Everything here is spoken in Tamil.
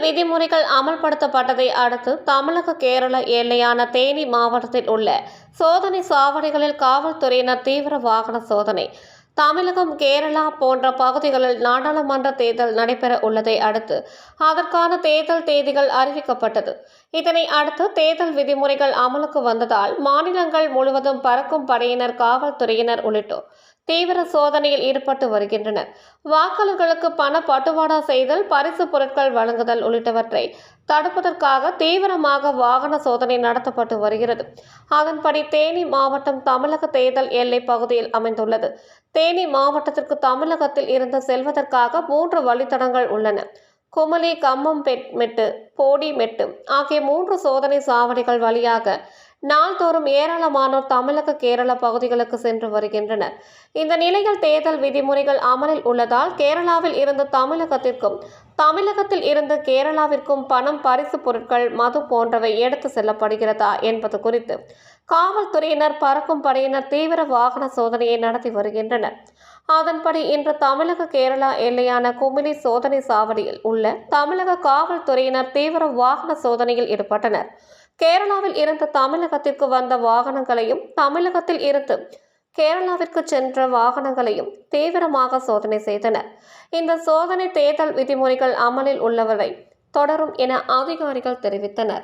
விதிமுறைகள் அமல்படுத்தப்பட்டதை அடுத்து தமிழக கேரள எல்லையான தேனி மாவட்டத்தில் உள்ள சோதனை சாவடிகளில் காவல்துறையினர் தீவிர வாகன சோதனை. தமிழகம் கேரளா போன்ற பகுதிகளில் நாடாளுமன்ற தேர்தல் நடைபெற உள்ளதை அடுத்து அதற்கான தேர்தல் தேதிகள் அறிவிக்கப்பட்டது. இதனை அடுத்து தேர்தல் விதிமுறைகள் அமலுக்கு வந்ததால் மாநிலங்கள் முழுவதும் பறக்கும் படையினர் காவல்துறையினர் உள்ளிட்டோர் தீவிர சோதனையில் ஈடுபட்டு வருகின்றனர். வாக்காளர்களுக்கு பண பட்டுவாடா செய்தல் பரிசு பொருட்கள் வழங்குதல் உள்ளிட்டவற்றை தடுப்பதற்காக தீவிரமாக வாகன சோதனை நடத்தப்பட்டு வருகிறது. அதன்படி தேனி மாவட்டம் தமிழக தேர்தல் எல்லை பகுதியில் அமைந்துள்ளது. தேனி மாவட்டத்திற்கு தமிழகத்தில் இருந்து செல்வதற்காக மூன்று வழித்தடங்கள் உள்ளன. குமலி கம்மம் பெட் மெட்டு போடி மெட்டு ஆகிய மூன்று சோதனை சாவடிகள் வழியாக நாள்தோறும் ஏராளமானோர் தமிழக கேரள பகுதிகளுக்கு சென்று வருகின்றனர். இந்த நிலையில் தேர்தல் விதிமுறைகள் அமலில் உள்ளதால் கேரளாவில் இருந்து தமிழகத்திற்கும் தமிழகத்தில் இருந்து கேரளாவிற்கும் பணம் பரிசு பொருட்கள் மது போன்றவை எடுத்து செல்லப்படுகிறதா என்பது குறித்து காவல்துறையினர் பறக்கும் படையினர் தீவிர வாகன சோதனையை நடத்தி வருகின்றனர். அதன்படி இன்று தமிழக கேரளா எல்லையான குமிலி சோதனை சாவடியில் உள்ள தமிழக காவல்துறையினர் தீவிர வாகன சோதனையில் ஈடுபட்டனர். கேரளாவில் இருந்து தமிழகத்திற்கு வந்த வாகனங்களையும் தமிழகத்தில் இருந்து கேரளாவிற்கு சென்ற வாகனங்களையும் தீவிரமாக சோதனை செய்தனர். இந்த சோதனை தேர்தல் விதிமுறைகள் அமலில் உள்ளவரை தொடரும் என அதிகாரிகள் தெரிவித்தனர்.